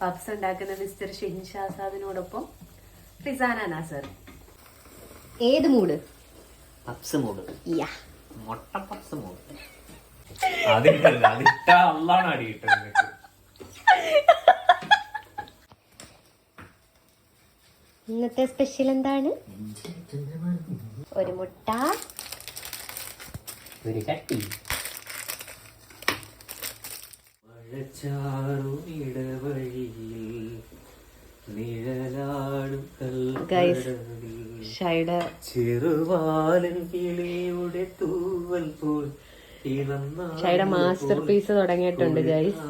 Puffs ഉണ്ടാക്കുന്ന mister ഷിൻഷാസാദിനോടൊപ്പം Rizana Nasar ഏത് mood puffs mood യാ. മുട്ട പബ്സ് മൂഡ് അതിട്ടല്ല അതിട്ട അള്ളാണ് അടി കിട്ടുന്നത് ഇന്നത്തെ സ്പെഷ്യൽ എന്താണ്? ഒരു മുട്ട. ഒരു ചട്ടി കൽക്കടലിൽ ഷൈഡ് ചെറുവാലൻ കിളിയുടെ തൂവൽ പോൽ ഷൈഡ മാസ്റ്റർ പീസ് തുടങ്ങിയിട്ടുണ്ട് ഗൈസ്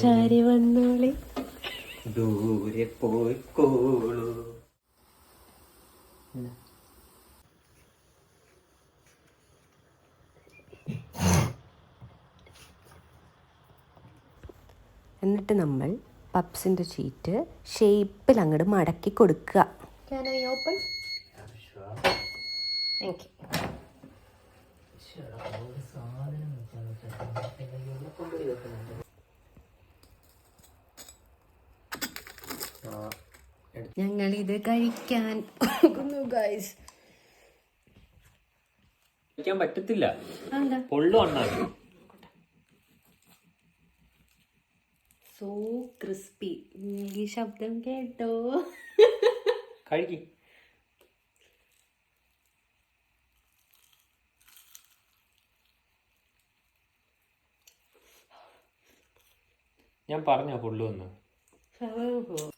ചാരി വന്നോളി. ദൂരെ പോയിക്കോളൂ എന്നിട്ട് നമ്മൾ പപ്സിന്റെ ഷീറ്റ് ഷേപ്പിൽ അങ്ങോട്ട് മടക്കി കൊടുക്കുക. ഞങ്ങൾ ഇത് കഴിക്കാൻ പോകുന്നു ഗൈസ് കഴിക്കാൻ പറ്റത്തില്ല. പൊള്ളു അണ്ണാക്കി സോ ക്രിസ്പി ഈ ശബ്ദം കേട്ടോ. കഴിക്കും ഞാൻ പറഞ്ഞ പൊള്ളു എന്ന്. ഓഹോ.